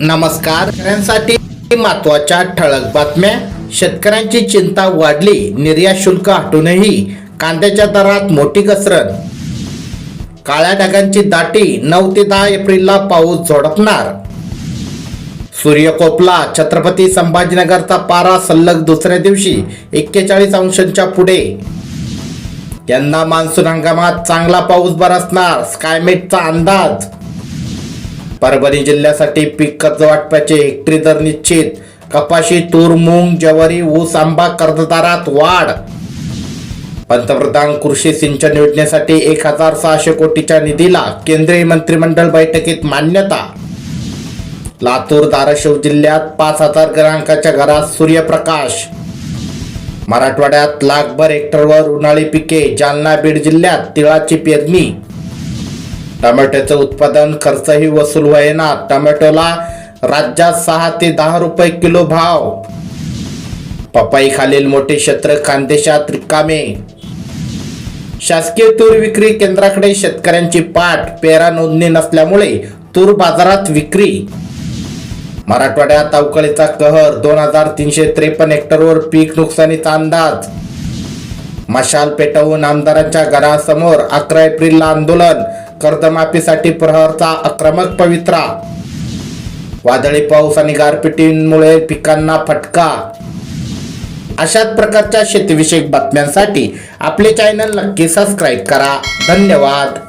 नमस्कार. शेतकऱ्यांसाठी महत्त्वाच्या ठळक बातम्या. शेतकऱ्यांची चिंता वाढली निर्यात शुल्क हटूनही कांद्याच्या दरात मोठी घसरण. काळ्या ढगांची दाटी नऊ ते दहा एप्रिलला पाऊस झोडपणार. सूर्यकोपला छत्रपती संभाजीनगरचा पारा सलग दुसऱ्या दिवशी एक्केचाळीस अंशांच्या पुढे. यंदा मान्सून हंगामात चांगला पाऊस बरसणार स्कायमेटचा अंदाज. परभणी जिल्ह्यासाठी पीक कर्ज वाटपाचे हेक्टरी दर निश्चित. कपाशी तूर मूग ज्वारी ऊस आंबा कर्जदारात वाढ. पंतप्रधान कृषी सिंचन योजनेसाठी एक हजार सहाशे कोटीच्या निधीला केंद्रीय मंत्रिमंडळ बैठकीत मान्यता. लातूर धाराशिव जिल्ह्यात पाच हजार ग्राहकाच्या घरात सूर्यप्रकाश. मराठवाड्यात लाखभर हेक्टरवर उन्हाळी पिके जालना बीड जिल्ह्यात तिळाची पेरणी. टोमॅटोचं उत्पादन खर्चही वसूल व्हायना टोमॅटोला राज्यात सहा ते दहा रुपये किलो भाव. पपई खालील मोठे क्षेत्र खानदेशात रिकामे. शासकीय तूर विक्री केंद्राकडे शेतकऱ्यांची पाठ. पेरा नोंदणी नसल्यामुळे तूर बाजारात विक्री. मराठवाड्यात अवकाळीचा कहर दोन हजार तीनशे त्रेपन्न हेक्टरवर पीक नुकसानीचा अंदाज. मशाल पेटवून आमदारांच्या घरासमोर अकरा एप्रिलला आंदोलन. कर्जमाफीसाठी प्रहरचा आक्रमक पवित्रा वादळी पाऊस आणि गारपिटीमुळे पिकांना फटका. अशाच प्रकारच्या शेतीविषयक बातम्यांसाठी आपले चॅनल नक्की सबस्क्राईब करा. धन्यवाद.